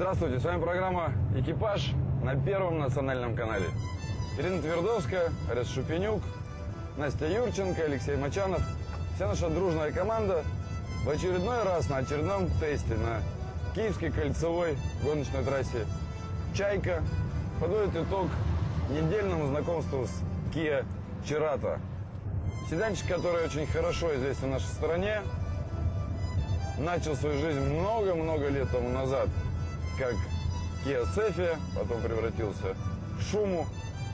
Здравствуйте, с вами программа «Экипаж» на Первом национальном канале. Ирина Твердовская, Арес Шупенюк, Настя Юрченко, Алексей Мачанов. Вся наша дружная команда в очередной раз на очередном тесте на Киевской кольцевой гоночной трассе «Чайка» подводит итог недельному знакомству с Kia Cerato. Седанчик, который очень хорошо известен в нашей стране, начал свою жизнь много-много лет тому назад, как Kia Cephia, потом превратился в Шуму,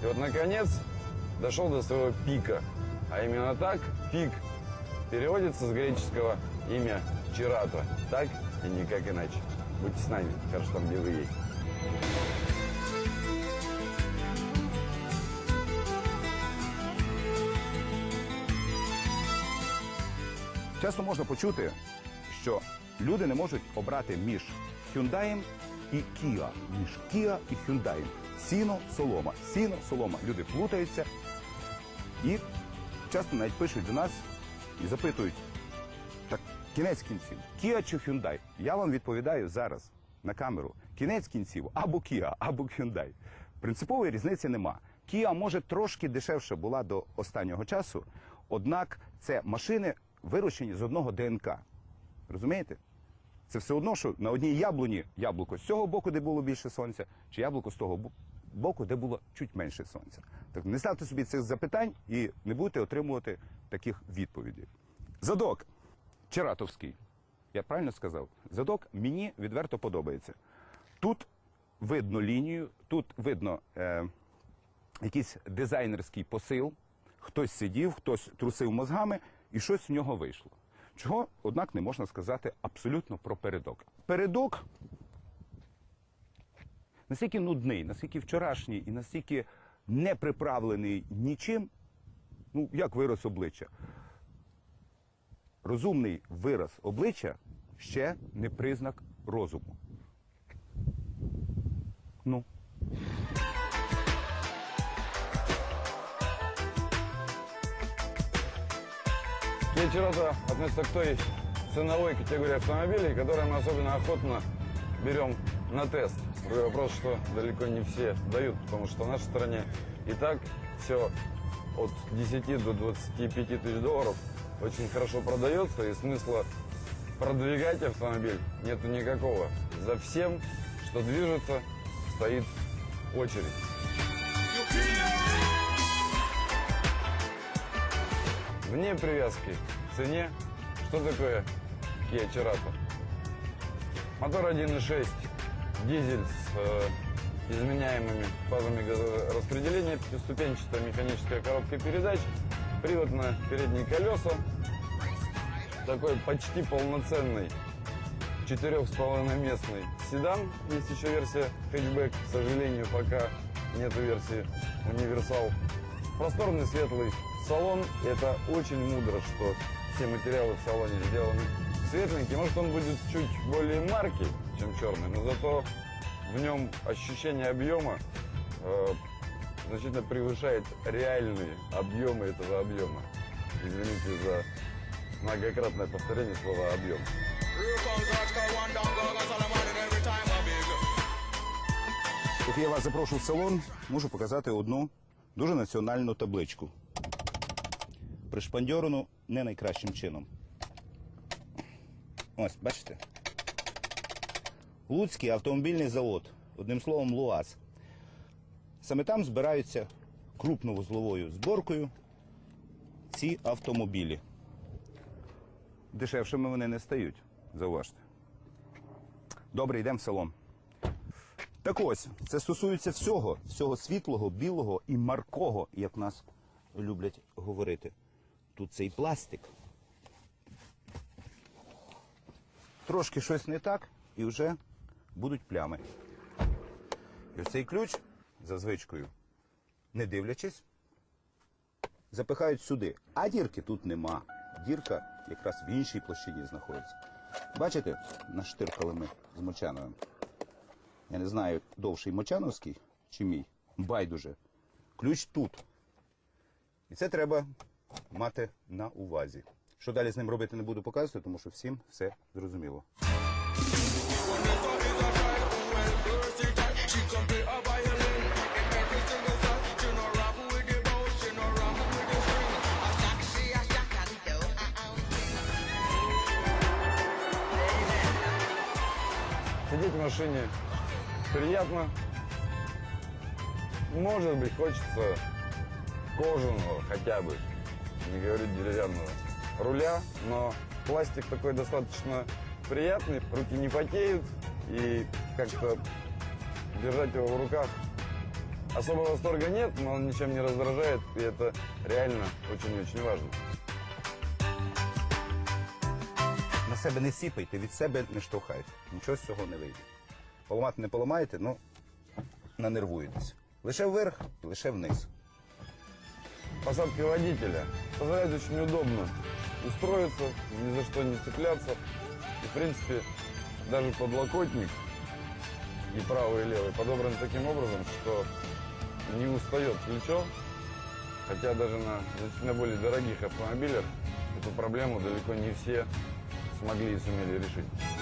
и вот, наконец, дошел до своего пика. А именно так, пик переводится с греческого имя Чирата. Так и никак иначе. Будьте с нами, хорошо там, вы есть. Часто можна почути, що люди не можуть обрати між Hyundai і Kia, між Kia і Hyundai. Сіно, солома, сіно, солома. Люди плутаються і часто навіть пишуть до нас і запитують, так кінець кінців, Kia чи Hyundai? Я вам відповідаю зараз на камеру. Кінець кінців або Kia, або Hyundai. Принципової різниці нема. Kia може трошки дешевше була до останнього часу, однак це машини вирощені з одного ДНК. Розумієте? Це все одно, що на одній яблуні яблуко з цього боку, де було більше сонця, чи яблуко з того боку, де було чуть менше сонця. Так не ставте собі цих запитань і не будете отримувати таких відповідей. Задок Чератовський. Я правильно сказав? Задок мені відверто подобається. Тут видно лінію, тут видно е, якийсь дизайнерський посил. Хтось сидів, хтось трусив мозгами, і щось в нього вийшло. Чого, однак, не можна сказати абсолютно про передок. Передок настільки нудний, настільки вчорашній і настільки не приправлений нічим, ну, як вираз обличчя. Розумний вираз обличчя ще не признак розуму. Ну. Kia Cerato относится к той ценовой категории автомобилей, которые мы особенно охотно берем на тест. Другой вопрос, что далеко не все дают, потому что в нашей стране и так все от 10 до 25 тысяч долларов очень хорошо продается, и смысла продвигать автомобиль нету никакого. За всем, что движется, стоит очередь. Вне привязки к цене, что такое Kia Cerato? Мотор 1.6, дизель с э, изменяемыми фазами газораспределения, пятиступенчатая механическая коробка передач, привод на передние колеса, такой почти полноценный четырех с половиной местный седан. Есть еще версия хэтчбэк, к сожалению, пока нету версии универсал. Просторный светлый салон. Это очень мудро, что все материалы в салоне сделаны светленькие. Может, он будет чуть более марки, чем черный, но зато в нем ощущение объема э, значительно превышает реальные объемы этого объема. Извините за многократное повторение слова объем. Поки я вас запрошу в салон, можу показати одну дуже національну табличку. Пришпандьорену не найкращим чином. Ось, бачите? Луцький автомобільний завод, одним словом, ЛУАЗ. Саме там збираються крупновузловою зборкою ці автомобілі. Дешевшими вони не стають, зауважте. Добре, йдемо в салон. Так ось, це стосується всього, всього світлого, білого і маркого, як нас люблять говорити. Тут цей пластик. Трошки щось не так, і вже будуть плями. І ось цей ключ за звичкою, не дивлячись, запихають сюди. А дірки тут нема. Дірка якраз в іншій площині знаходиться. Бачите, наштиркали ми з мочановим. Я не знаю, довший Мочановський чи мій. Байдуже. Ключ тут. І це треба мати на увазі. Що далі з ним робити, не буду показувати, тому що всім все зрозуміло. Сидіть в машині приятно. Може быть, хочеться кожного хоча бы. не говорю деревянного, руля, но пластик такой достаточно приятный, руки не потеют и как-то держать его в руках особого восторга нет, но он ничем не раздражает, и это реально очень и очень важно. На себе не сіпайте, від себе не штовхайте. Нічого з цього не вийде. Поламати не поламаєте, ну нанервуєтесь. Лише вверх, лише вниз. Посадка водителя позволяет очень удобно устроиться, ни за что не цепляться. И, в принципе, даже подлокотник и правый, и левый подобран таким образом, что не устает плечо. Хотя даже на значительно более дорогих автомобилях эту проблему далеко не все смогли и сумели решить.